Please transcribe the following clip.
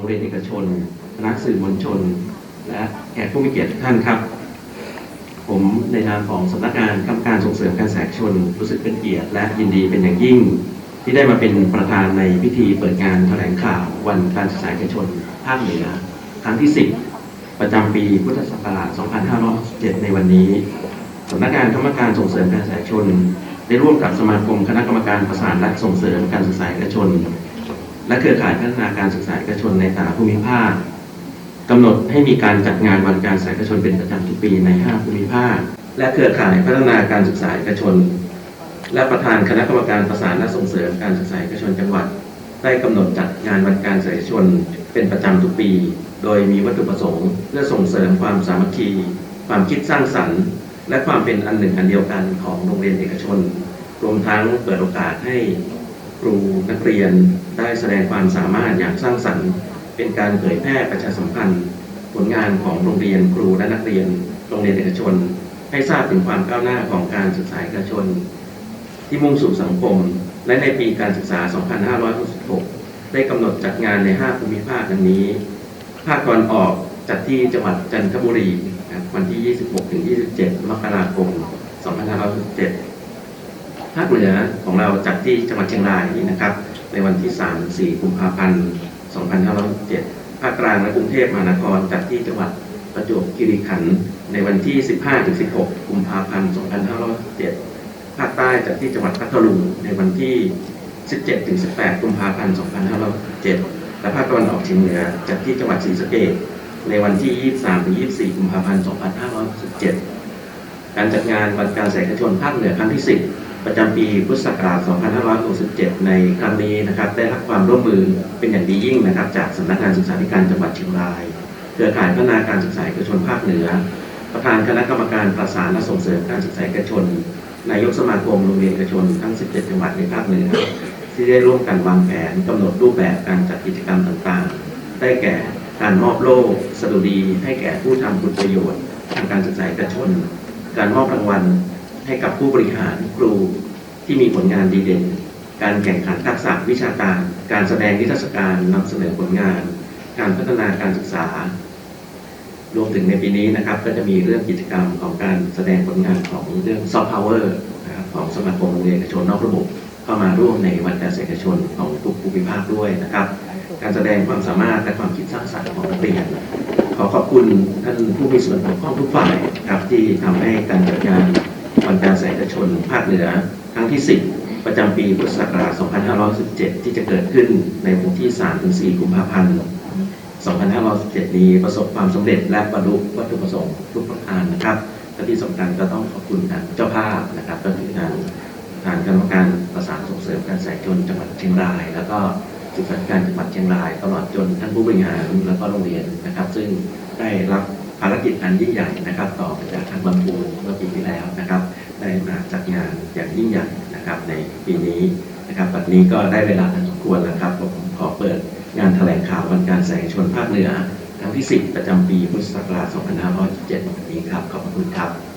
โรงเรียนเอกชน คณะสื่อมวลชน และแขกผู้มีเกียรติทุกท่านครับ ผมในนามของสำนักงานกรรมการส่งเสริมการศึกษาเอกชน รู้สึกเป็นเกียรติและยินดีเป็นอย่างยิ่ง ที่ได้มาเป็นประธานในพิธีเปิดงานแถลงข่าววันการศึกษาเอกชนภาคเหนือครั้งที่ 10 ประจำปีพุทธศักราช 2567 ในวันนี้สำนักงานกรรมการส่งเสริมการศึกษาชน ได้ร่วมกับสมาคมคณะกรรมการประสานและส่งเสริมการศึกษาเอกชน และเครือข่ายพัฒนาการศึกษาเอกชนในแต่ละภูมิภาคกำหนดให้มีการจัดงานวันการศึกษาเอกชนเป็นประจำทุกปีใน 5 ภูมิภาค และเครือข่ายพัฒนาการศึกษาเอกชน และประธานคณะกรรมการประสานและส่งเสริมการศึกษาเอกชนจังหวัด ได้กำหนดจัดงานวันการศึกษาเอกชนเป็นประจำทุกปี โดยมีวัตถุประสงค์ เพื่อส่งเสริมความสามัคคี ความคิดสร้างสรรค์ และความเป็นอันหนึ่งอันเดียวกันของโรงเรียนเอกชน รวมทั้งเปิดโอกาสให้ ครูนักเรียนได้แสดงความสามารถอย่างสร้างสรรค์ เป็นการเผยแพร่ประชาสัมพันธ์ ผลงานของโรงเรียนครูและนักเรียน โรงเรียนเอกชน ให้ทราบถึงความก้าวหน้าของการศึกษาเอกชน ที่มุ่งสู่สังคม และในปีการศึกษา 2566 ได้กำหนดจัดงานใน 5 ภูมิภาคดังนี้ ภาคตะวันออกจัดที่จังหวัดจันทบุรีวันที่ 26-27 มกราคม 2567 ภาคเหนือของเราจัดที่จังหวัดเชียงรายนี่นะครับ ในวันที่ 3 4 กุมภาพันธ์ 2567ภาคกลางและกรุงเทพมหานครจัดที่จังหวัดประจวบคีรีขันธ์ในวันที่ 15-16 กุมภาพันธ์ 2567ภาคใต้จัดที่จังหวัดพัทลุงในวันที่ 17-18 กุมภาพันธ์ 2567และภาคตะวันออกเฉียงเหนือจัดที่จังหวัดศรีสะเกษในวันที่ 23-24 กุมภาพันธ์ 2567การจัดงานวันการศึกษาเอกชนภาคเหนือครั้งที่ 10 ประจำปีพุทธศักราช 2567 ในครั้งนี้นะครับได้รับความร่วมมือเป็นอย่างดียิ่งนะครับ จากสำนักงานศึกษาธิการจังหวัดเชียงราย เครือข่ายพัฒนาการศึกษาเอกชนภาคเหนือ ประธานคณะกรรมการประสานและส่งเสริมการศึกษาเอกชน นายกสมาคมโรงเรียนเอกชนทั้ง 17 จังหวัดในภาคเหนือที่ได้ร่วมกันวางแผนกำหนดรูปแบบการจัดกิจกรรมต่างๆ ได้แก่การมอบโล่สดุดีให้แก่ผู้ทำคุณประโยชน์ทางการศึกษาเอกชน การมอบรางวัล ให้กับผู้บริหารครูที่มีผลงานดีเด่น การแข่งขันทักษะวิชาการ การแสดงนิทรรศการนำเสนอผลงาน การพัฒนาการศึกษา รวมถึงในปีนี้นะครับ ก็จะมีเรื่องกิจกรรมของการแสดงผลงานของเรื่องซอฟต์พาวเวอร์นะครับของสมาคมโรงเรียนเอกชนนอกระบบเข้ามาร่วมในวันการศึกษาเอกชนของทุกภูมิภาคด้วยนะครับ การแสดงความสามารถและความคิดสร้างสรรค์ของนักเรียนขอขอบคุณท่านผู้มีส่วนเกี่ยวข้องทุกฝ่ายครับที่ทำให้การจัด ชนภาคเหนือครั้งที่ 10 ประจำปีพุทธศักราช 2517 ที่จะเกิดขึ้นในวันที่ 3-4 กุมภาพันธ์ 2517 นี้ประสบความสำเร็จและบรรลุวัตถุประสงค์ทุกประการนะครับและที่สำคัญก็ต้องขอบคุณทางเจ้าภาพนะครับก็คือทางทางคณะกรรมการประสานส่งเสริมการศึกษาเอกชนจังหวัดเชียงราย แล้วก็ศึกษาการจังหวัดเชียงราย ตลอดจนท่านผู้บริหารแล้วก็โรงเรียนนะครับ ซึ่งได้รับภารกิจอันยิ่งใหญ่นะครับ ต่อจากทางบางปูเมื่อปีที่แล้วนะครับ ได้มาจัดงาน อย่างยิ่งใหญ่นะครับในปีนี้นะครับบัดนี้ก็ได้เวลาทันสมควรแล้วครับผมขอเปิดงานแถลงข่าววันการแสงชนภาคเหนือครั้งที่ 10 ประจำปีพุทธศักราช2567วันนี้ครับ ขอบคุณครับ